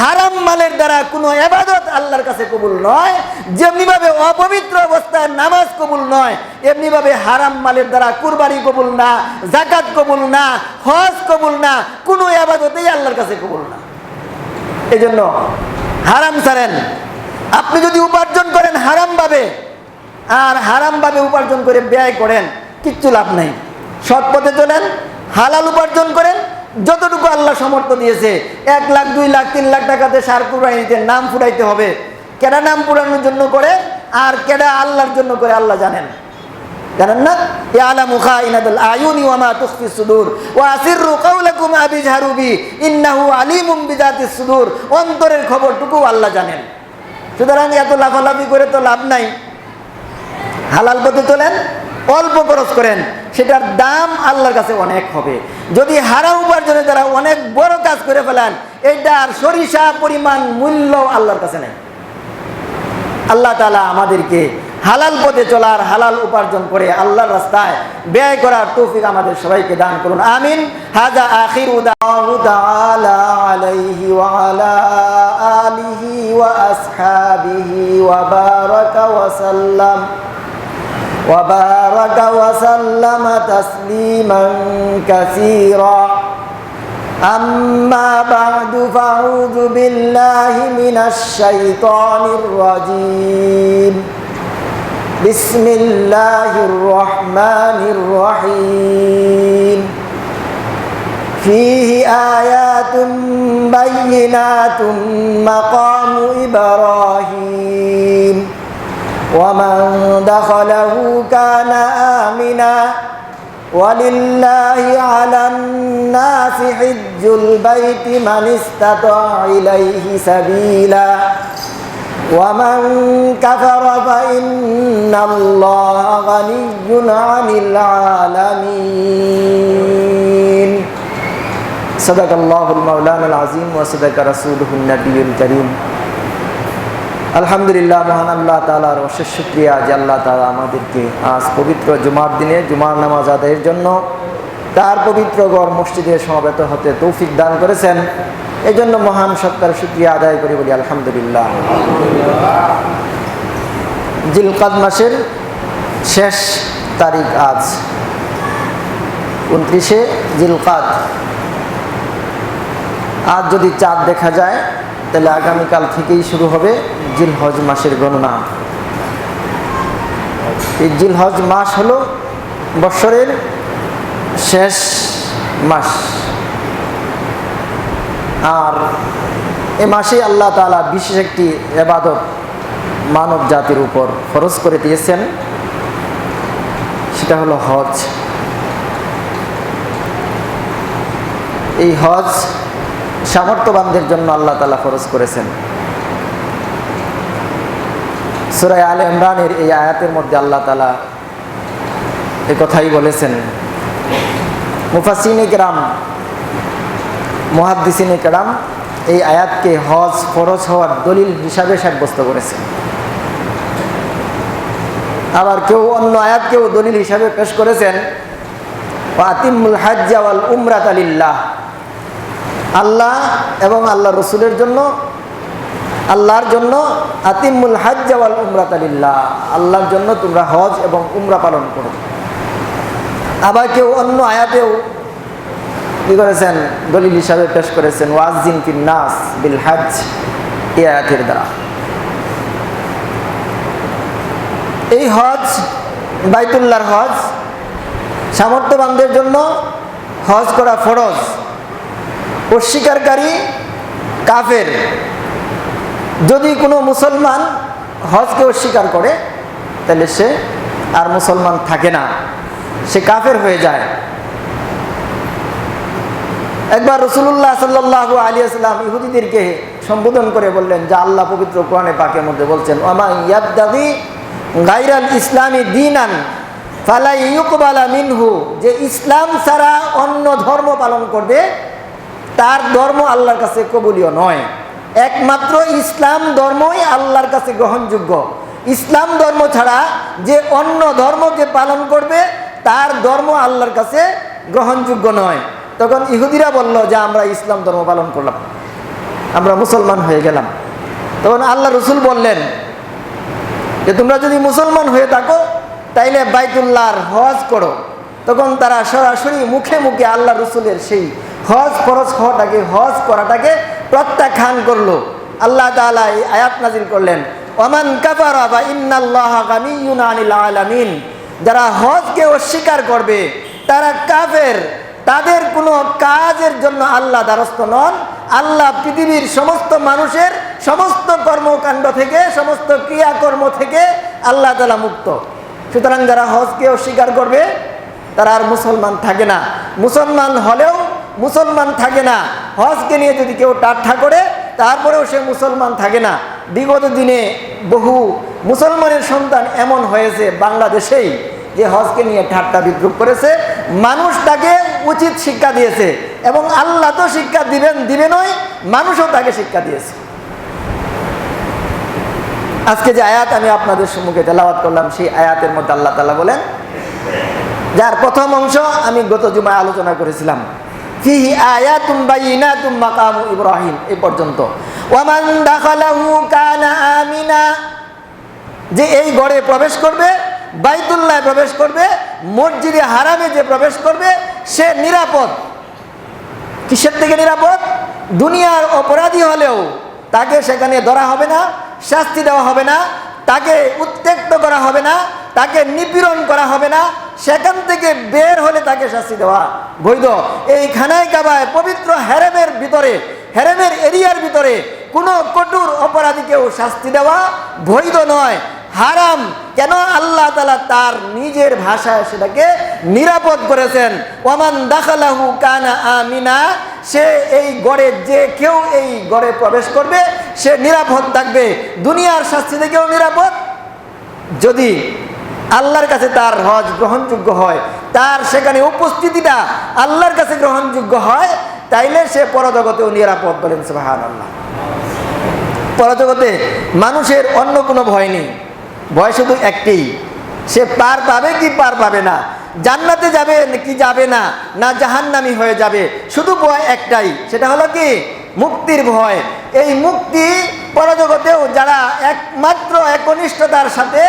হারাম মালের দ্বারা কোনো এবাদত আল্লাহর কাছে কবুল নয় যেমনি ভাবে অপবিত্র অবস্থায় নামাজ কবুল নয় এমনি ভাবে হারাম মালের দ্বারা কুরবানি কবুল না জাকাত কবুল না, হজ কবুল না, কোনো এবাদতেই আল্লাহর কাছে কবুল না। এই জন্য হারাম ছাড়েন। আপনি যদি উপার্জন করেন হারাম ভাবে আর হারাম ভাবে উপার্জন করে ব্যয় করেন, কিচ্ছু লাভ নাই। সৎ পথে চলেন, হালাল উপার্জন করেন যতটুকু আল্লাহ সমর্থ দিয়েছে, এক লাখ, দুই লাখ, তিন লাখ টাকাতে সার কুরবানিতে নাম ফুরাইতে হবে। কেডা নাম পুরানোর জন্য করে আর কেডা আল্লাহর জন্য করে আল্লাহ জানেন। জানেন না? ইন্নাহু সুদূর। অন্তরের আল্লাহ জানেন। সুতরাং এত করে তো লাভ নাই। হালাল পথে চলেন, অল্প খরচ করেন। সেটার দাম আল্লাহর কাছে অনেক হবে। যদি হারা উপার্জনের দ্বারা অনেক বড় কাজ করে ফেলেন এটার সরিষা পরিমাণ মূল্য আল্লাহর কাছে নেই। আল্লাহ তালা আমাদেরকে হালাল পথে চলার হালাল উপার্জন করে আল্লাহর রাস্তায় ব্যয় করার তৌফিক আমাদের সবাইকে দান করুন। আমিন। হাজা আখির আলাইহি ওয়া আলিহি ওয়া আসহাবিহি ওয়া বারাকা ওয়া সাল্লাম। وبارك وسلم تسليما كثيرا أما بعد فأعوذ بالله من الشيطان الرجيم بسم الله الرحمن الرحيم فيه آيات بينات مقام إبراهيم ومن دخله كان آمنا ولله على الناس حج البيت من استطاع إليه سبيلا ومن كفر فإن الله غني عن العالمين صدق الله المولانا العظيم وصدق رسوله النبي الكريم আলহামদুলিল্লাহ, মহান আল্লাহ তালার অশেষ শুক্রিয়া যে আল্লাহ তালা আমাদেরকে আজ পবিত্র জুমার দিনে জুমার নামাজ আদায়ের জন্য তার পবিত্র গড় মসজিদে সমবেত হতে তৌফিক দান করেছেন। এই জন্য মহান সত্তার শুক্রিয়া আদায় করি বলি আলহামদুলিল্লাহ। জিলকাদ মাসের শেষ তারিখ আজ, উনত্রিশে জিলকাদ। আজ যদি চাঁদ দেখা যায়, তাহলে আগামীকাল থেকেই শুরু হবে। জিলহজ মাসের গণনা। এই জিলহজ মাস হলো বৎসরের শেষ মাস। আর এ মাসে আল্লাহ তালা বিশেষ একটি এবাদত মানব জাতির উপর খরচ করে দিয়েছেন। সেটা হলো হজ। এই হজ সামর্থ্যবানদের জন্য আল্লাহ তালা ফরজ করেছেন। সুরাই আল ইমরানের এই আয়াতের মধ্যে আল্লাহ তালা এ কথাই বলেছেন। মুফাসিনে কেরাম, মহাদ্দিসিনে কেরাম এই আয়াতকে হজ ফরজ হওয়ার দলিল হিসাবে সাব্যস্ত করেছেন। আবার কেউ অন্য আয়াতকেও দলিল হিসাবে পেশ করেছেন আতিমুল হাজ্জাওয়াল উমরাত আলিল্লাহ আল্লাহ এবং আল্লাহ রসুলের জন্য আল্লাহর জন্য আতিমুল হাজ্জাওয়াল উমরাত আলিল্লাহ আল্লাহর জন্য তোমরা হজ এবং উমরা পালন করো। আবার কেউ অন্য আয়াতেও কি করেছেন? দলিল হিসাবে পেশ করেছেন, ওয়াজিন ফিন নাস বিল হাজ এই আয়াতের দ্বারা। এই হজ, বাইতুল্লাহর হজ, সামর্থ্যবানদের জন্য হজ করা ফরজ। অস্বীকারী কাফের যদি কোনো মুসলমান হজকে অস্বীকার করে, তাহলে সে আর মুসলমান থাকে না। সে কাফের হয়ে যায়। একবার রসুল্লাহ সাল্লাহ আলী ইহুদিদেরকে সম্বোধন করে বললেন, যে আল্লাহ পবিত্র কোরআনে পাকের মধ্যে বলছেন ইয়াদি গাইরাল ইসলামী দিনান ফালাই ইউকবালা মিনহু। যে ইসলাম ছাড়া অন্য ধর্ম পালন করবে, তার ধর্ম আল্লাহর কাছে কবুলীয় নয়। একমাত্র ইসলাম ধর্মই আল্লাহর কাছে গ্রহণযোগ্য। ইসলাম ধর্ম ছাড়া যে অন্য ধর্মকে পালন করবে, তার ধর্ম আল্লাহর কাছে গ্রহণযোগ্য নয়। তখন ইহুদিরা বলল যে, আমরা ইসলাম ধর্ম পালন করলাম। আমরা মুসলমান হয়ে গেলাম। তখন আল্লাহ রসুল বললেন যে, তোমরা যদি মুসলমান হয়ে থাকো, তাইলে বাইতুল্লাহর হজ করো। তখন তারা সরাসরি মুখে মুখে আল্লাহ রসুলের সেই হজ ফরজ হওয়াটাকে, হজ করাটাকে প্রত্যাখ্যান করল। আল্লাহ তাআলা এই আয়াত নাজিল করলেন, ওমান কাফারা বা ইন্নাল্লাহ আলামিন। যারা হজকে অস্বীকার করবে, তারা কাফের। তাদের কোনো কাজের জন্য আল্লাহ দ্বারস্থ নন। আল্লাহ পৃথিবীর সমস্ত মানুষের সমস্ত কর্মকাণ্ড থেকে, সমস্ত ক্রিয়াকর্ম থেকে আল্লাহ তালা মুক্ত। সুতরাং যারা হজকে অস্বীকার করবে, তারা আর মুসলমান থাকে না। মুসলমান হলেও মুসলমান থাকে না। হজকে নিয়ে যদি কেউ টাট্টা করে, তারপরেও সে মুসলমান থাকে না। বিগত দিনে বহু মুসলমানের সন্তান এমন হয়েছে বাংলাদেশেই যে হজকে নিয়ে ঠাট্টা বিদ্রুপ করেছে। মানুষ তাকে উচিত শিক্ষা দিয়েছে এবং আল্লাহ তো শিক্ষা দিবেন দিবেনই মানুষও তাকে শিক্ষা দিয়েছে। আজকে যে আয়াত আমি আপনাদের সম্মুখে তেলাওয়াত করলাম, সেই আয়াতের মধ্যে আল্লাহ তালা বলেন, যার প্রথম অংশ আমি গত জুমায় আলোচনা করেছিলাম ফিহি আয়াতুম বাইনাতুম মাকামু ইব্রাহিম এই পর্যন্ত। ওয়ামান দাখালাহু কানা আমিনা, যে এই গড়ে প্রবেশ করবে, বাইতুল্লায় প্রবেশ করবে, মসজিদে হারামে যে প্রবেশ করবে, সে নিরাপদ। কিসের থেকে নিরাপদ? দুনিয়ার অপরাধী হলেও তাকে সেখানে ধরা হবে না, শাস্তি দেওয়া হবে না তাকে উত্তেক্ত করা হবে না, তাকে নিপীড়ন করা হবে না, সেখান থেকে বের হলে তাকে শাস্তি দেওয়া। বৈধ। এই খানায় কাবায় পবিত্র হ্যারেমের ভিতরে হ্যারেমের এরিয়ার ভিতরে কোনো কঠোর অপরাধীকেও শাস্তি দেওয়া বৈধ নয়। হারাম। কেন আল্লাহ তালা তার নিজের ভাষায় সেটাকে নিরাপদ করেছেন? ওমান দাখালাহু কানা আমিনা, সে এই গড়ে, যে কেউ এই গড়ে প্রবেশ করবে সে নিরাপদ থাকবে। দুনিয়ার শাস্তি থেকেও নিরাপদ। যদি আল্লাহর কাছে তার হজ গ্রহণযোগ্য হয়, তার সেখানে উপস্থিতিটা আল্লাহর কাছে গ্রহণযোগ্য হয়, তাইলে সে পরজগতেও নিরাপদ বলেন সুবাহান আল্লাহ পরজগতে মানুষের অন্য কোনো ভয় নেই। ভয় শুধু একটি, সে পার পাবে কি পার পাবে না। জান্নাতে যাবে কি যাবে না না জাহান্নামি হয়ে যাবে। শুধু ভয় একটাই, সেটা হলো কি? মুক্তির ভয়। এই মুক্তি পরজগতেও যারা একমাত্র একনিষ্ঠতার সাথে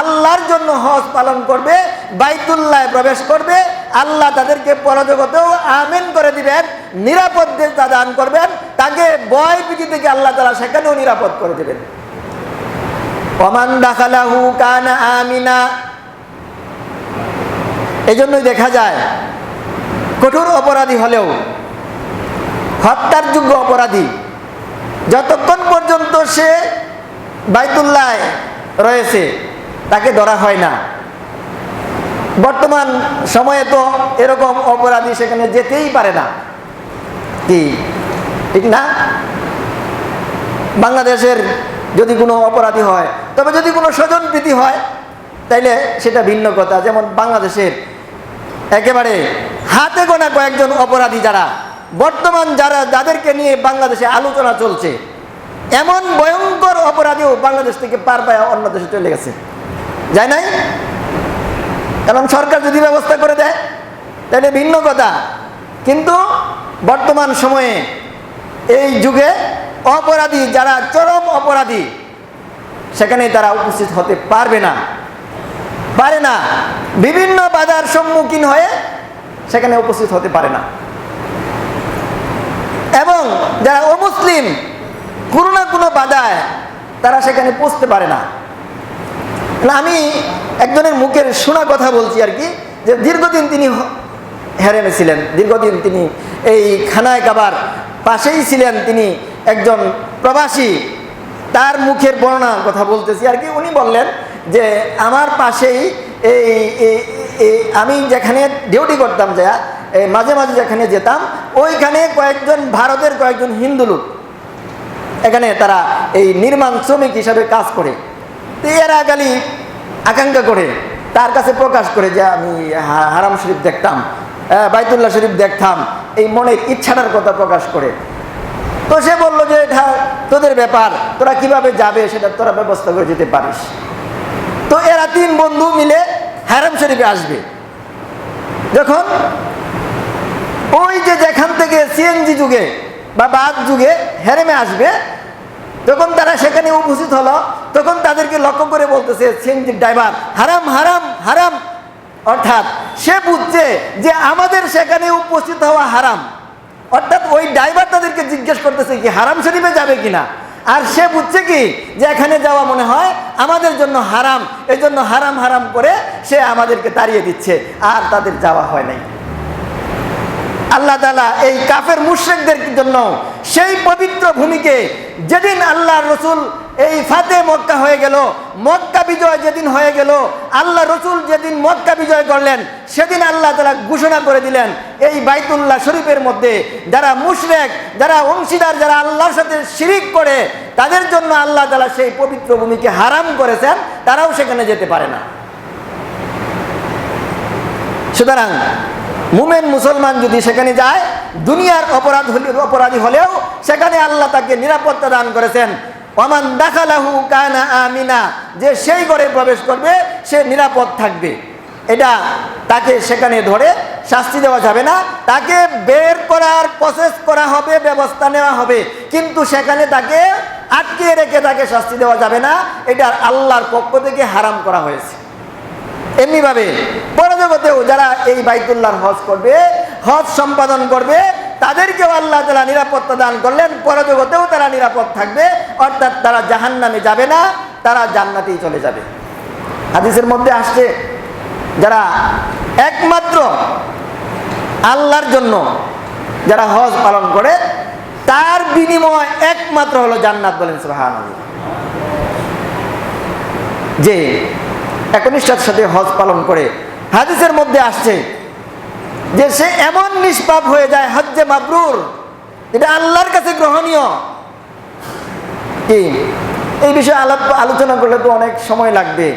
আল্লাহর জন্য হজ পালন করবে, বাইতুল্লায় প্রবেশ করবে, আল্লাহ তাদেরকে পরজগতেও আমিন করে দিবেন নিরাপদতা দান করবেন, তাকে বয় পিঠি থেকে আল্লাহ তালা সেখানেও নিরাপদ করে দেবেন। অমান দাখালাহু কানা আমিনা। এই জন্যই দেখা যায়, কঠোর অপরাধী হলেও হত্যার যোগ্য অপরাধী। যতক্ষণ পর্যন্ত সে বাইতুল্লায় রয়েছে, তাকে ধরা হয় না। বর্তমান সময়ে তো এরকম অপরাধী সেখানে যেতেই পারে না। কি? ঠিক না? বাংলাদেশের যদি কোনো অপরাধী হয়, তবে যদি কোনো স্বজন প্রীতি হয়, তাইলে সেটা ভিন্ন কথা। যেমন বাংলাদেশের একেবারে হাতে গোনা কয়েকজন অপরাধী যারা বর্তমান যারা, যাদেরকে নিয়ে বাংলাদেশে আলোচনা চলছে, এমন ভয়ঙ্কর অপরাধীও বাংলাদেশ থেকে পার পায় অন্য দেশে চলে গেছে। যায় নাই? কারণ সরকার যদি ব্যবস্থা করে দেয়, তাহলে ভিন্ন কথা। কিন্তু বর্তমান সময়ে এই যুগে অপরাধী, যারা চরম অপরাধী, সেখানে তারা উপস্থিত হতে পারবে না। পারে না। বিভিন্ন বাধার সম্মুখীন হয়ে সেখানে উপস্থিত হতে পারে না। এবং যারা অমুসলিম, কোনো না কোনো বাধায় তারা সেখানে পৌঁছতে পারে না। আমি একজনের মুখের শোনা কথা বলছি আর কি, যে দীর্ঘদিন তিনি হেরেমে ছিলেন। দীর্ঘদিন তিনি এই খানায় কাবার পাশেই ছিলেন। তিনি একজন প্রবাসী। তার মুখের বর্ণনা কথা বলতেছি আর কি। উনি বললেন যে, আমার পাশেই এই- আমি যেখানে ডিউটি করতাম যা এই মাঝে মাঝে যেখানে যেতাম, ওইখানে কয়েকজন, ভারতের কয়েকজন হিন্দু লোক। এখানে তারা এই নির্মাণ শ্রমিক হিসাবে কাজ করে। তো এরা খালি আকাঙ্ক্ষা করে, তার কাছে প্রকাশ করে যে আমি হারাম শরীফ দেখতাম বাইতুল্লাহ শরীফ দেখতাম, এই মনের ইচ্ছাটার কথা প্রকাশ করে। তো সে বলল যে এটা তোদের ব্যাপার, তোরা কীভাবে যাবে সেটা তোরা ব্যবস্থা করে যেতে পারিস? তো এরা তিন বন্ধু মিলে হারাম শরীফে আসবে। যখন ওই যে যেখান থেকে সিএনজি যুগে বা বাদ যুগে হেরেমে আসবে, তখন তারা সেখানে উপস্থিত হলো, তখন তাদেরকে লক্ষ্য করে বলতেছে সিএনজির ড্রাইভার হারাম হারাম হারাম। অর্থাৎ সে বুঝছে যে আমাদের সেখানে উপস্থিত হওয়া হারাম। অর্থাৎ ওই ড্রাইভার তাদেরকে জিজ্ঞেস করতেছে কি হারাম শরীফে যাবে কিনা? আর সে বুঝছে কি যে এখানে যাওয়া মনে হয় আমাদের জন্য হারাম এই জন্য হারাম হারাম করে সে আমাদেরকে তাড়িয়ে দিচ্ছে, আর তাদের যাওয়া হয় নাই। আল্লাহ তালা এই কাফের মুশ্রিকদের জন্য সেই পবিত্র ভূমিকে যেদিন আল্লাহ রসুল এই ফাতে মক্কা হয়ে গেল, মক্কা বিজয় যেদিন হয়ে গেল, আল্লাহ রসুল যেদিন মক্কা বিজয় করলেন, সেদিন আল্লাহ তালা ঘোষণা করে দিলেন, এই বাইতুল্লাহ শরীফের মধ্যে যারা মুশরেক, যারা অংশীদার, যারা আল্লাহর সাথে শিরিক করে, তাদের জন্য আল্লাহ তালা সেই পবিত্র ভূমিকে হারাম করেছেন, তারাও সেখানে যেতে পারে না। সুতরাং মুমেন মুসলমান যদি সেখানে যায়, দুনিয়ার অপরাধ অপরাধী হলেও সেখানে আল্লাহ তাকে নিরাপত্তা দান করেছেন। অমান দাখালাহু কানা আমিনা, যে সেই ঘরে প্রবেশ করবে, সে নিরাপদ থাকবে। এটা তাকে সেখানে ধরে শাস্তি দেওয়া যাবে না। তাকে বের করার প্রসেস করা হবে, ব্যবস্থা নেওয়া হবে। কিন্তু সেখানে তাকে আটকে রেখে তাকে শাস্তি দেওয়া যাবে না। এটা আল্লাহর পক্ষ থেকে হারাম করা হয়েছে। এমনিভাবে পরজগতেও যারা এই বাইতুল্লাহর হজ করবে, হজ সম্পাদন করবে, তাদেরকেও আল্লাহ তালা নিরাপত্তা দান করলেন, পরজগতেও তারা নিরাপদ থাকবে, অর্থাৎ তারা জাহান নামে যাবে না, তারা জান্নাতেই চলে যাবে। হাদিসের মধ্যে আসছে, যারা একমাত্র আল্লাহর জন্য যারা হজ পালন করে, তার বিনিময় একমাত্র হলো জান্নাত বলেন সুহান যে একনিষ্ঠার সাথে হজ পালন করে। হাদিসের মধ্যে আসছে যে সে এমন নিষ্পাপ হয়ে যায়, হজ্জে মাবরুর। এটা আল্লাহর কাছে গ্রহণীয়। কি? এই বিষয়ে আলাপ আলোচনা করলে তো অনেক সময় লাগবে।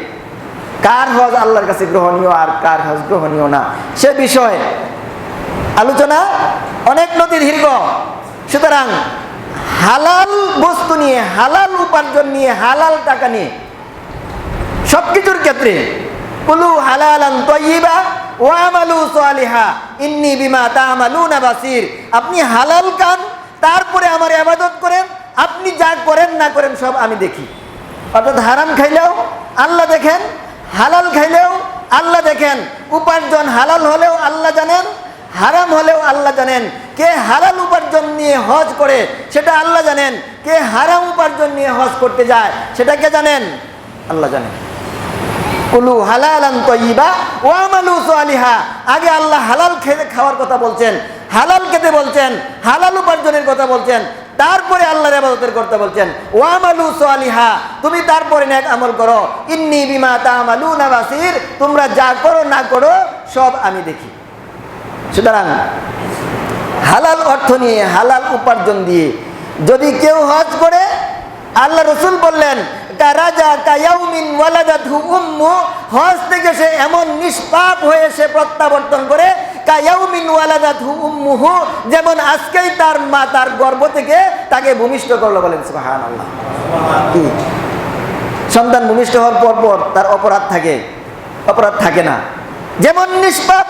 কার হজ আল্লাহর কাছে গ্রহণীয় আর কার হজ গ্রহণীয় না? সে বিষয়ে আলোচনা অনেক নদী দীর্ঘ। সুতরাং হালাল বস্তু নিয়ে, হালাল উপার্জন নিয়ে, হালাল টাকা নিয়ে সবকিছুর ক্ষেত্রে। কুলু হালালান তয়্যিবা ওয়া আমালু সালিহা। ইন্নি বিমা তা'মালুনা বাসির। আপনি হালাল খান, তারপরে আমার ইবাদত করেন, আপনি যা করেন না করেন সব আমি দেখি। অর্থাৎ হারাম খাইলেও আল্লাহ দেখেন, হালাল খাইলেও আল্লাহ দেখেন। উপার্জন হালাল হলেও আল্লাহ জানেন, হারাম হলেও আল্লাহ জানেন। কে হালাল উপার্জন নিয়ে হজ করে, সেটা আল্লাহ জানেন। কে হারাম উপার্জন নিয়ে হজ করতে যায়, সেটা কে জানেন? আল্লাহ জানেন। কুলু হালালান তয়্যিবা ওয়া আমালু সালিহা। আগে আল্লাহ হালাল খেতে খাওয়ার কথা বলছেন, হালাল খেতে বলছেন, হালাল উপার্জনের কথা বলছেন, তারপরে আল্লাহর ইবাদতের করতে বলছেন ওয়া আমালু সালিহা, তুমি তারপরে নেক আমল করো। ইন্নি বিমা তা'মালুনা বাসির, তোমরা যা করো না করো, সব আমি দেখি। সুতরাং হালাল অর্থ নিয়ে, হালাল উপার্জন দিয়ে যদি কেউ হজ করে, আল্লাহ রসুল বললেন হজ থেকে সে এমন নিষ্পাপ হয়ে সে প্রত্যাবর্তন করে কায়াউমিন যেমন আজকেই তার মা তার থেকে তাকে সন্তান ভূমিষ্ঠ হওয়ার পর পর তার অপরাধ থাকে। অপরাধ থাকে না। যেমন নিষ্পাপ,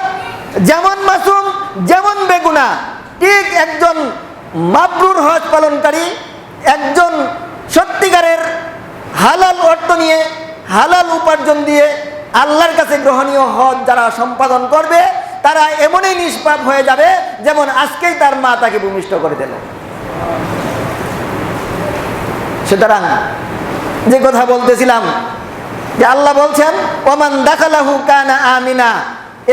যেমন মাসুম, যেমন বেগুনা। ঠিক একজন মাবরুর হজ পালনকারী, একজন সত্যিকারের হালাল অর্থ নিয়ে, হালাল উপার্জন দিয়ে আল্লাহর কাছে গ্রহণীয় হজ যারা সম্পাদন করবে, তারা এমনই নিষ্পাপ হয়ে যাবে যেমন আজকেই তার মা তাকে ভূমিষ্ঠ করে দিল। সুতরাং যে কথা বলতেছিলাম, যে আল্লাহ বলছেন, ওমান দাখালাহু কানা আমিনা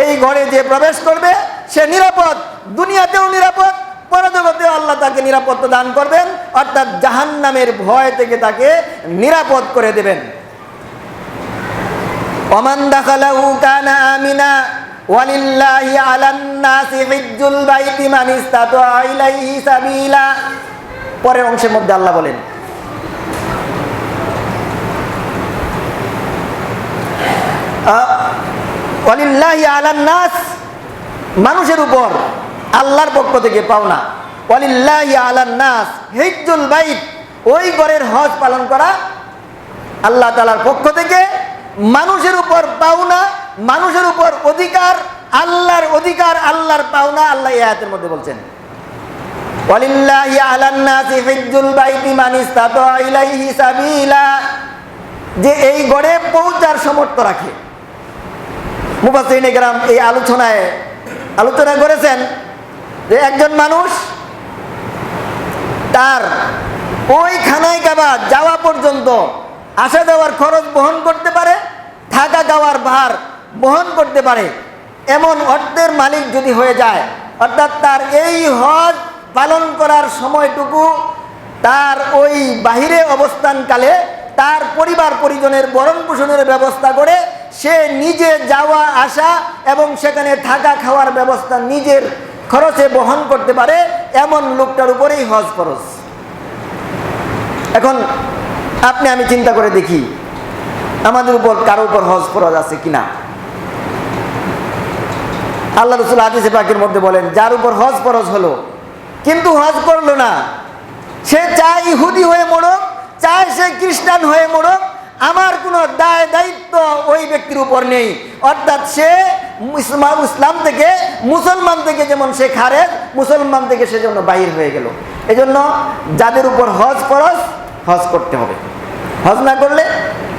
এই ঘরে যে প্রবেশ করবে, সে নিরাপদ, দুনিয়াতেও নিরাপদ পরজগতেও আল্লাহ তাকে নিরাপত্তা দান করবেন, অর্থাৎ জাহান্নামের ভয় থেকে তাকে নিরাপদ করে দেবেন। ওমান দাখালাহু কানা আমিনা, ওয়ালিল্লাহি আলান নাসি হিজ্জুল বাইতি মান ইসতাতা ইলাইহি সাবিলা। পরের অংশের মধ্যে আল্লাহ বলেন অলিল্লাহি আলান নাস, মানুষের উপর আল্লাহর পক্ষ থেকে পাওনা অলিল্লাহি আলান নাস, হিজ্জুল বাইত, ওই ঘরের হজ পালন করা আল্লাহ তালার পক্ষ থেকে মানুষের উপর পাওনা, মানুষের উপর অধিকার, আল্লাহর অধিকার, আল্লাহর পাওনা, আল্লাহ এই আয়াতের মধ্যে বলছেন। ওয়ালিল্লাহি আলান নাসি হিজ্জুল বাইতি মান ইসতাতা ইলাইহি সাবিলা, যে এই গড়ে পৌঁছার সমর্থ রাখে। গ্রাম এই আলোচনায় আলোচনা করেছেন যে একজন মানুষ তার ওই খানায় কাবা যাওয়া পর্যন্ত আসা যাওয়ার খরচ বহন করতে পারে, থাকা খাওয়ার ভার বহন করতে পারে। এমন অর্থের মালিক যদি হয়ে যায়, অর্থাৎ তার এই হজ পালন করার সময়টুকু তার ওই বাহিরে অবস্থানকালে তার পরিবার পরিজনের বরণ পোষণের ব্যবস্থা করে সে নিজে যাওয়া, আসা এবং সেখানে থাকা খাওয়ার ব্যবস্থা নিজের খরচে বহন করতে পারে, এমন লোকটার উপরেই হজ খরচ। এখন আপনি আমি চিন্তা করে দেখি, আমাদের উপর কারও উপর হজ ফরজ আছে কিনা? আল্লাহ রসুল হাদিসে পাখির মধ্যে বলেন, যার উপর হজ ফরজ হলো, কিন্তু হজ করল না। সে চায় ইহুদি হয়ে মরক চায় সে খ্রিস্টান হয়ে মরক আমার কোনো দায় দায়িত্ব ওই ব্যক্তির উপর নেই। অর্থাৎ সে ইসলাম ইসলাম থেকে, মুসলমান থেকে যেমন সে খারেজ, মুসলমান থেকে সে যেন বাহির হয়ে গেল। এজন্য যাদের উপর হজ ফরজ, হজ করতে হবে। হজ না করলে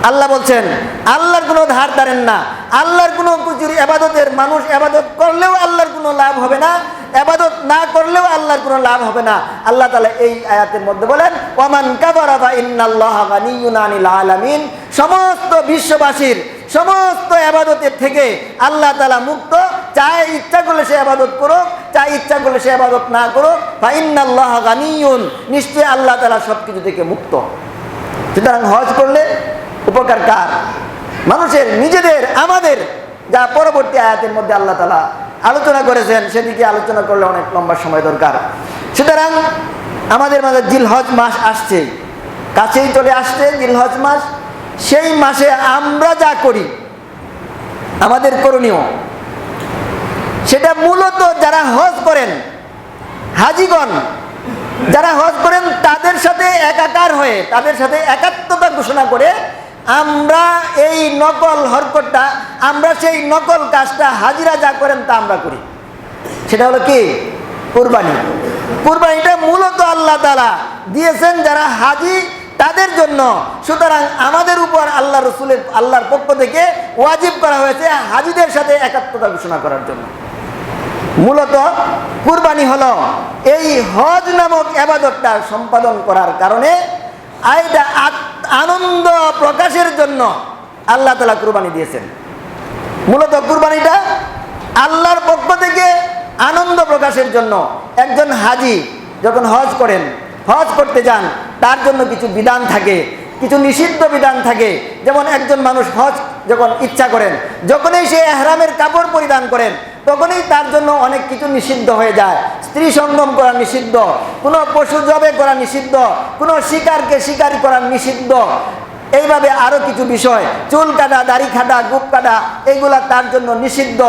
আল্লাহ বলছেন, আল্লাহর কোনো ধার ধারেন না। আল্লাহর কোনো প্রচুর এবাদতের মানুষ এবাদত করলেও আল্লাহর কোনো লাভ হবে না। এবাদত না করলেও আল্লাহর কোনো লাভ হবে না। আল্লাহ তালা এই আয়াতের মধ্যে বলেন ওমান কাবারাবা ইন্নাল্লাহ গানিয়্যুন আনিল আলামিন। সমস্ত বিশ্ববাসীর সমস্ত আবাদতের থেকে আল্লাহ তালা মুক্ত। চায় ইচ্ছা করলে সে আবাদত করুক চায় ইচ্ছা করলে সে আবাদত না করুক বা ইন্নাল্লাহ গানিয়ুন। নিশ্চয়ই আল্লাহ তালা সব কিছু থেকে মুক্ত। সুতরাং হজ করলে উপকার কার? মানুষের, নিজেদের, আমাদের, যা পরবর্তী আয়াতের মধ্যে আল্লাহ তালা আলোচনা করেছেন, সেদিকে আলোচনা করলে অনেক লম্বা সময় দরকার। সুতরাং আমাদের মাঝে জিলহজ মাস আসছে। কাছেই চলে আসছে জিলহজ মাস। সেই মাসে আমরা যা করি, আমাদের করণীয়। সেটা মূলত যারা হজ করেন, হাজিগণ যারা হজ করেন, তাদের সাথে একাকার হয়ে, তাদের সাথে একাত্মতা ঘোষণা করে আমরা এই নকল হরকতটা, আমরা সেই নকল কাজটা হাজিরা যা করেন তা আমরা করি। সেটা হলো কি? কুরবানি। কুরবানিটা মূলত আল্লাহ তালা দিয়েছেন যারা হাজি, তাদের জন্য। সুতরাং আমাদের উপর আল্লাহ রসুলের, আল্লাহর পক্ষ থেকে ওয়াজিব করা হয়েছে হাজিদের সাথে একাত্মতা ঘোষণা করার জন্য। মূলত কুরবানি হলো এই হজ নামক এবাদতটা সম্পাদন করার কারণে আইটা আনন্দ প্রকাশের জন্য আল্লাহ তালা কুরবানি দিয়েছেন। মূলত কুরবানিটা আল্লাহর পক্ষ থেকে আনন্দ প্রকাশের জন্য একজন হাজি যখন হজ করেন, হজ করতে যান, তার জন্য কিছু বিধান থাকে, কিছু নিষিদ্ধ বিধান থাকে। যেমন একজন মানুষ হজ যখন ইচ্ছা করেন, যখনই সে এহরামের কাপড় পরিধান করেন তখনই তার জন্য অনেক কিছু নিষিদ্ধ হয়ে যায়। স্ত্রী সঙ্গম করা নিষিদ্ধ, কোনো পশু জবে করা নিষিদ্ধ, কোনো শিকারকে শিকারি করা নিষিদ্ধ। এইভাবে আরও কিছু বিষয়, চুল কাটা, দাড়ি কাটা, গুপ কাটা এইগুলা তার জন্য নিষিদ্ধ।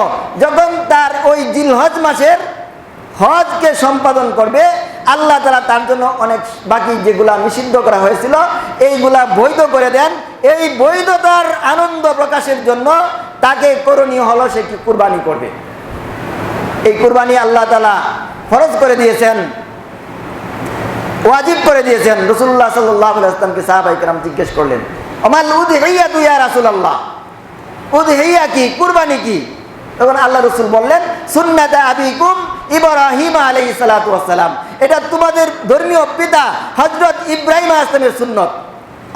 যখন তার ওই জিলহজ মাসের হজকে সম্পাদন করবে, আল্লাহ তারা তার জন্য অনেক বাকি যেগুলা নিষিদ্ধ করা হয়েছিল, এইগুলা বৈধ করে দেন। এই বৈধতার আনন্দ প্রকাশের জন্য তাকে করণীয় হলো সে কি কুরবানি করবে। এই কুরবানি আল্লাহ তালা ফরজ করে দিয়েছেন, ওয়াজিব করে দিয়েছেন। রসুল্লাহ সাল্লাহ ইসলামকে সাহাবাইকরাম জিজ্ঞেস করলেন আমার উদ হেইয়া তুই আর রাসুল্লাহ উদ হেইয়া কি? কুরবানি কি? তখন আল্লাহ রসুল বললেন, সুন্নাতা আবিকুম ইব্রাহিম আলাই সালাতাম এটা তোমাদের ধর্মীয় পিতা হজরত ইব্রাহিম আসলামের সুন্নত।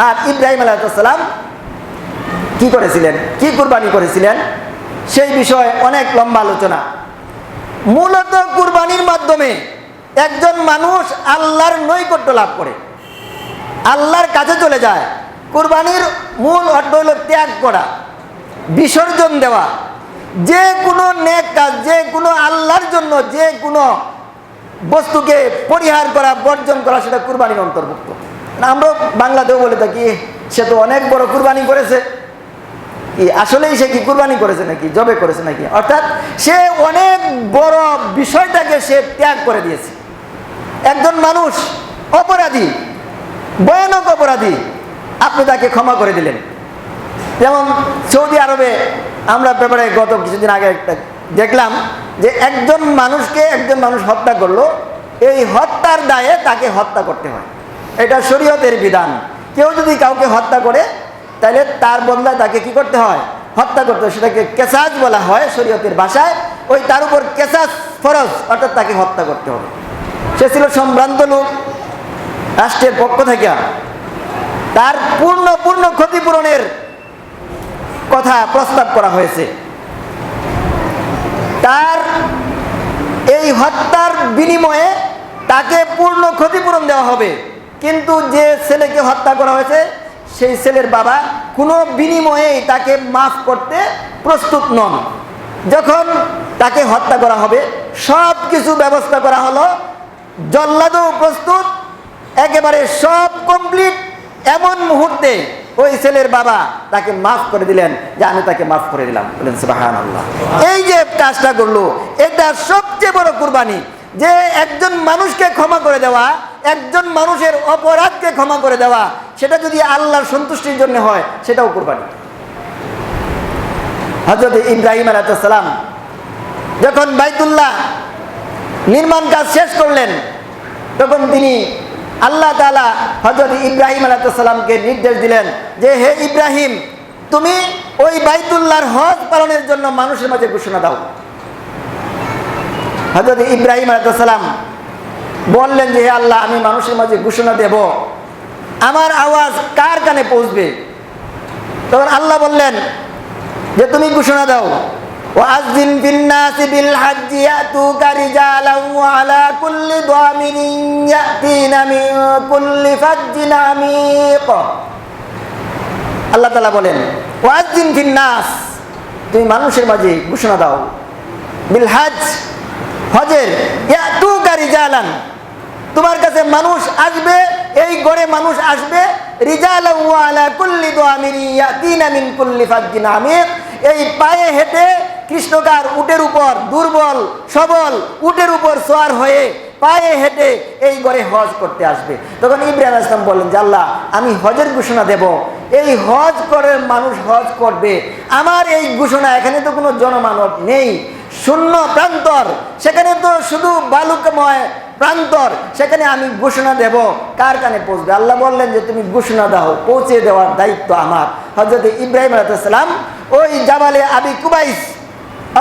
আর ইব্রাহিম আলাইসাল্লাম কি করেছিলেন? কি কুরবানি করেছিলেন? সেই বিষয়ে অনেক লম্বা আলোচনা। মূলত কুরবানির মাধ্যমে একজন মানুষ আল্লাহর নৈকট্য লাভ করে। আল্লাহর কাছে চলে যায়। কুরবানির মূল অর্থ হল ত্যাগ করা, বিসর্জন দেওয়া। যে কোনো নেক কাজ, যে কোনো আল্লাহর জন্য যে কোনো বস্তুকে পরিহার করা, বর্জন করা, সেটা কুরবানির অন্তর্ভুক্ত। আমরা বাংলাতেও বলে থাকি, সে তো অনেক বড় কুরবানি করেছে। আসলেই সে কি কুরবানি করেছে নাকি? জবে করেছে নাকি? অর্থাৎ সে অনেক বড় বিষয়টাকে সে ত্যাগ করে দিয়েছে। একজন মানুষ অপরাধী, ভয়ানক অপরাধী, আপনি তাকে ক্ষমা করে দিলেন। যেমন সৌদি আরবে আমরা পেপারে গত কিছুদিন আগে দেখলাম যে একজন মানুষকে একজন মানুষ হত্যা করল, এই হত্যার দায়ে তাকে হত্যা করতে হয়। এটা শরীয়তের বিধান। কেউ যদি কাউকে হত্যা করে তাহলে তার বদলায় তাকে কি করতে হয়? হত্যা করতে হয়। সেটাকে কেসাজ বলা হয় শরীয়তের ভাষায়। ওই তার উপর কেসাজ ফরজ, অর্থাৎ তাকে হত্যা করতে হবে। সে ছিল সম্ভ্রান্ত লোক, রাষ্ট্রের পক্ষ থেকে। তার পূর্ণ পূর্ণ ক্ষতিপূরণের কথা প্রস্তাব করা হয়েছে। তার এই হত্যার বিনিময়ে তাকে পূর্ণ ক্ষতিপূরণ দেওয়া হবে। কিন্তু যে ছেলেকে হত্যা করা হয়েছে সেই ছেলের বাবা কোনো বিনিময়েই তাকে মাফ করতে প্রস্তুত নন। যখন তাকে হত্যা করা হবে, সব কিছু ব্যবস্থা করা হলো। জল্লাদও প্রস্তুত, একেবারে সব কমপ্লিট এমন মুহূর্তে ওই ছেলের বাবা তাকে মাফ করে দিলেন, যে আমি তাকে মাফ করে দিলাম। বলেন আল্লাহ এই যে কাজটা করল, এটা সবচেয়ে বড় কুরবানি। যে একজন মানুষকে ক্ষমা করে দেওয়া, একজন মানুষের অপরাধকে ক্ষমা করে দেওয়া, সেটা যদি আল্লাহর সন্তুষ্টির জন্য হয়, সেটাও কুরবানি। হজরত ইব্রাহিম আলাইসালাম যখন বাইতুল্লাহ নির্মাণ কাজ শেষ করলেন, তখন তিনি আল্লাহ তালা হজরত ইব্রাহিম আলাইসাল্লামকে নির্দেশ দিলেন যে, হে ইব্রাহিম, তুমি ওই বাইতুল্লাহর হজ পালনের জন্য মানুষের মাঝে ঘোষণা দাও। হজরত ইব্রাহিম আলাইসাল্লাম বললেন যে হে আল্লাহ আমি মানুষের মাঝে ঘোষণা দেব আমার আওয়াজ কার কানে পৌঁছবে তখন আল্লাহ বললেন যে তুমি ঘোষণা দাও وأذن في الناس بالحج يأتوك رجالا وعلى كل ضامن يأتين من كل فج عميق আল্লাহ তালা বলেন ওয়াজদিন ফিন নাস তুমি মানুষের মাঝে ঘোষণা দাও বিল হাজ হজের ইয়াতু গাড়ি জালান তোমার কাছে মানুষ আসবে, এই গড়ে মানুষ আসবে এই পায়ে হেঁটে কৃষ্ণকার উটের উপর দুর্বল, সবল উটের উপর সোয়ার হয়ে পায়ে হেঁটে এই ঘরে হজ করতে আসবে। তখন ইব্রাহিম আসলাম বললেন, যে আমি হজের ঘোষণা দেব। এই হজ করে মানুষ হজ করবে। আমার এই ঘোষণা, এখানে তো কোনো জনমানব নেই। শূন্য প্রান্তর। সেখানে তো শুধু বালুকময় প্রান্তর। সেখানে আমি ঘোষণা দেব। কার কানে পৌঁছবে? আল্লাহ বললেন যে তুমি ঘোষণা দাও, পৌঁছে দেওয়ার দায়িত্ব আমার। হজরত ইব্রাহিম আলাইসালাম ওই জাবালে আবি কুবাইস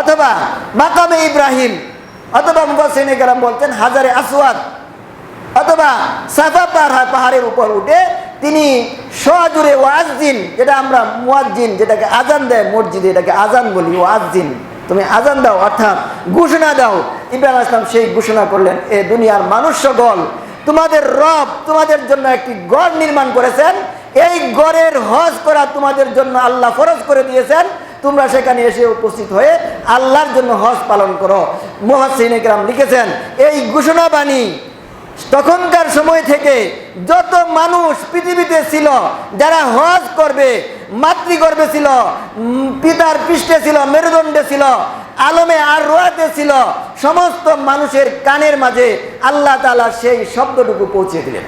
অথবা মাকামে ইব্রাহিম অথবা মুবাসিন কালাম বলছেন হাজারে আসওয়াদ অথবা সাফা পাহাড় পাহাড়ের উপর উঠে তিনি সজুরে ওয়াজদিন যেটা আমরা মুয়াজ্জিন যেটাকে আজান দেয়, মসজিদে এটাকে আজান বলি ওয়াজদিন তুমি আজান দাও, অর্থাৎ ঘোষণা দাও। ইব্রাহিম ইসলাম সেই ঘোষণা করলেন, এ দুনিয়ার মানুষ সকল তোমাদের রব তোমাদের জন্য একটি গড় নির্মাণ করেছেন। এই গড়ের হজ করা তোমাদের জন্য আল্লাহ ফরজ করে দিয়েছেন। তোমরা সেখানে এসে উপস্থিত হয়ে আল্লাহর জন্য হজ পালন করো। মোহাসিন একরাম লিখেছেন, এই ঘোষণা বাণী তখনকার সময় থেকে যত মানুষ পৃথিবীতে ছিল, যারা হজ করবে, মাতৃগর্ভে ছিল পিতার পৃষ্ঠে ছিল, মেরুদণ্ডে ছিল, আলমে আর রোয়াতে ছিল, সমস্ত মানুষের কানের মাঝে আল্লাহ তালা সেই শব্দটুকু পৌঁছে দিলেন।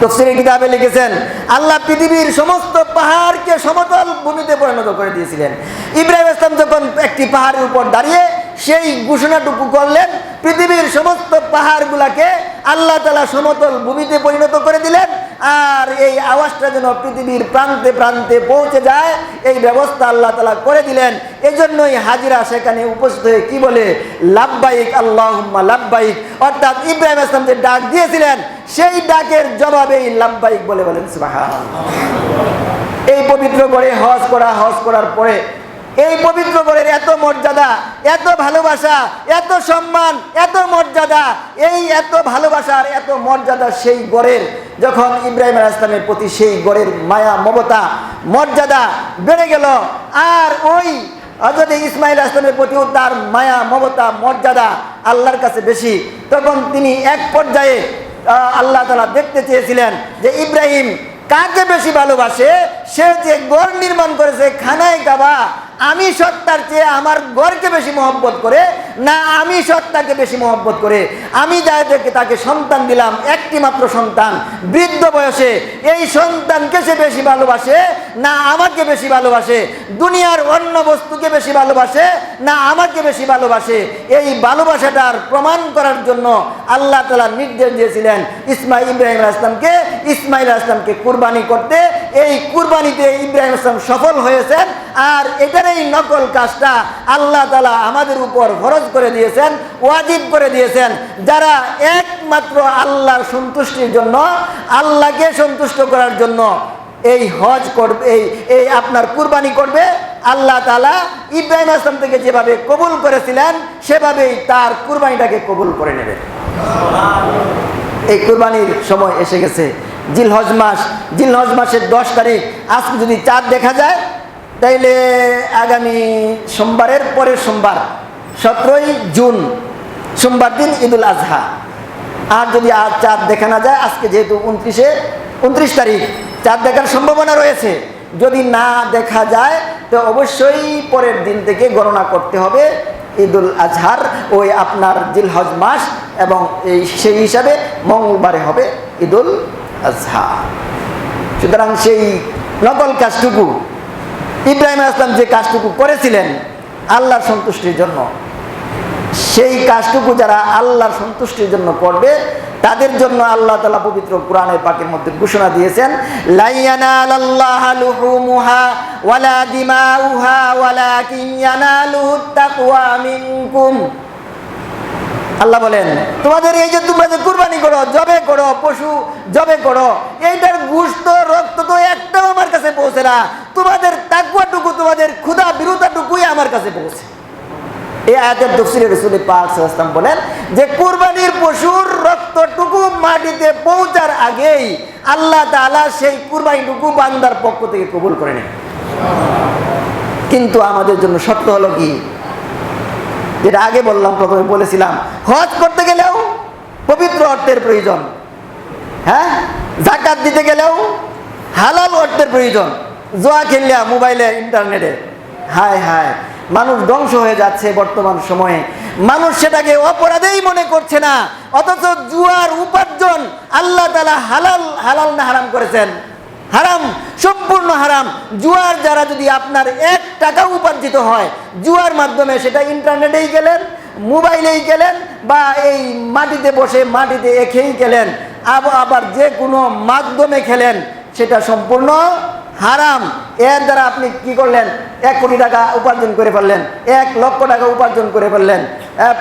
তফসিরে কিতাবে লিখেছেন, আল্লাহ পৃথিবীর সমস্ত পাহাড়কে সমতল ভূমিতে পরিণত করে দিয়েছিলেন। ইব্রাহিম ইসলাম যখন একটি পাহাড়ের উপর দাঁড়িয়ে সেই ঘোষণাটুকু করলেন পৃথিবীর সমস্ত পাহাড়গুলাকে আল্লাহ তালা সমতল ভূমিতে পরিণত করে দিলেন। আর এই আওয়াজটা যেন পৃথিবীর প্রান্তে প্রান্তে পৌঁছে যায়, এই ব্যবস্থা আল্লাহ তালা করে দিলেন। এই জন্যই হাজিরা সেখানে উপস্থিত হয়ে কি বলে লাভবাইক আল্লাহ লাভবাইক অর্থাৎ ইব্রাহিম ইসলাম যে ডাক দিয়েছিলেন, সেই ডাকের জবাবেই লাভবাইক বলে বলেন। এই পবিত্র করে হজ করা, হজ করার পরে এই পবিত্র গড়ের এত মর্যাদা, এত ভালোবাসা, এত সম্মান, এত মর্যাদা, এই এত ভালোবাসার এত মর্যাদা সেই গড়ের যখন ইব্রাহিম ইসলামের প্রতি সেই গড়ের মায়া, মমতা, মর্যাদা বেড়ে গেল, আর ওই হজরত ইসমাইল আসলামের প্রতিও তার মায়া, মমতা, মর্যাদা আল্লাহর কাছে বেশি। তখন তিনি এক পর্যায়ে আল্লাহ তালা দেখতে চেয়েছিলেন যে ইব্রাহিম কাকে বেশি ভালোবাসে? সে যে গড় নির্মাণ করেছে, খানায় কাবা আমি সত্তার চেয়ে আমার গড়কে বেশি মহব্বত করে, না আমি সত্তাকে বেশি মহব্বত করে? আমি যাদেরকে তাকে সন্তান দিলাম একটি মাত্র সন্তান, বৃদ্ধ বয়সে, এই সন্তানকে সে বেশি ভালোবাসে, না আমাকে বেশি ভালোবাসে? দুনিয়ার অন্য বস্তুকে বেশি ভালোবাসে, না আমাকে বেশি ভালোবাসে? এই ভালোবাসাটার প্রমাণ করার জন্য আল্লাহ তালা নির্দেশ দিয়েছিলেন ইসমাইল ইব্রাহিম আসলামকে ইসমাইল আসলামকে কুরবানি করতে। এই কুরবানিতে ইব্রাহিম আসলাম সফল হয়েছেন, আর এটার এই নকল কাজটা আল্লাহ তালা আমাদের উপর ফরজ করে দিয়েছেন, ওয়াজিব করে দিয়েছেন। যারা একমাত্র আল্লাহর সন্তুষ্টির জন্য, আল্লাহকে সন্তুষ্ট করার জন্য এই হজ করবে, এই এই আপনার কুরবানি করবে, আল্লাহ তালা ইব্রাহিম আসলাম থেকে যেভাবে কবুল করেছিলেন, সেভাবেই তার কুরবানিটাকে কবুল করে নেবে। এই কুরবানির সময় এসে গেছে। জিলহজ মাস, জিলহজ মাসের দশ তারিখ, আজকে যদি চাঁদ দেখা যায় তাইলে আগামী সোমবারের পরের সোমবার, সতেরোই জুন, সোমবার দিন ঈদুল আজহা। আর যদি আজ চাঁদ দেখা না যায়, আজকে যেহেতু উনত্রিশে, উনত্রিশ তারিখ, চাঁদ দেখার সম্ভাবনা রয়েছে। যদি না দেখা যায়, তো অবশ্যই পরের দিন থেকে গণনা করতে হবে ঈদুল আজহার ওই আপনার জিলহজ মাস এবং এই সেই হিসাবে মঙ্গলবারে হবে ঈদুল আজহা। সুতরাং সেই নকল কাজটুকু ইব্রাহিম আসলাম যে কাজটুকু করেছিলেন আল্লাহর সন্তুষ্টির জন্য, সেই কাজটুকু যারা আল্লাহর সন্তুষ্টির জন্য করবে, তাদের জন্য আল্লাহ তালা পবিত্র কোরআনের পাকের মধ্যে ঘোষণা দিয়েছেন লাইয়ানালাল্লাহ আল্লাহ বলেন, তোমাদের এই যে তোমরা যে কুরবানি করো, জবে করো, পশু জবে করো, এইটার গুস্ত, রক্ত তো একটাও আমার কাছে পৌঁছে না। তোমাদের তাকুয়াটুকু তোমাদের ক্ষুধা বিরুতাটুকুই আমার কাছে পৌঁছে। এই আয়াতের সাল্লাম বলেন যে, কুরবানির পশুর রক্তটুকু মাটিতে পৌঁছার আগেই আল্লাহ তাআলা সেই কুরবানিটুকু বান্দার পক্ষ থেকে কবুল করে নেন। কিন্তু আমাদের জন্য সত্য হলো কি? যেটা আগে বললাম, প্রথমে বলেছিলাম। হজ করতে গেলেও পবিত্র অর্থের প্রয়োজন। হ্যাঁ? জাকাত দিতে গেলেও হালাল অর্থের প্রয়োজন। জোয়া খেললিয়া মোবাইলে, ইন্টারনেটে। হায় হায়, মানুষ ধ্বংস হয়ে যাচ্ছে বর্তমান সময়ে। মানুষ সেটাকে অপরাধেই মনে করছে না, অথচ জুয়ার উপার্জন আল্লাহ তালা হালাল হালাল না হারাম করেছেন। হারাম, সম্পূর্ণ হারাম। জুয়ার যারা যদি আপনার এক টাকা উপার্জিত হয়, জুয়ার মাধ্যমে সেটা ইন্টারনেটেই গেলেন, মোবাইলেই গেলেন, বা এই মাটিতে বসে মাটিতে এখেই গেলেন আবার যে কোনো মাধ্যমে খেলেন, সেটা সম্পূর্ণ হারাম। এর দ্বারা আপনি কি করলেন? এক কোটি টাকা উপার্জন করে ফেললেন, এক লক্ষ টাকা উপার্জন করে ফেললেন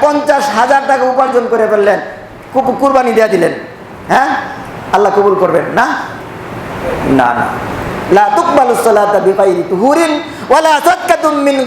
পঞ্চাশ হাজার টাকা উপার্জন করে ফেললেন কুরবানি দিয়ে দিলেন। হ্যাঁ? আল্লাহ কবুল করবেন, না? না না। লা তুকবালুস সালাতা বিগাইরি তুহুরিন ওয়ালা সাদকাতুম মিন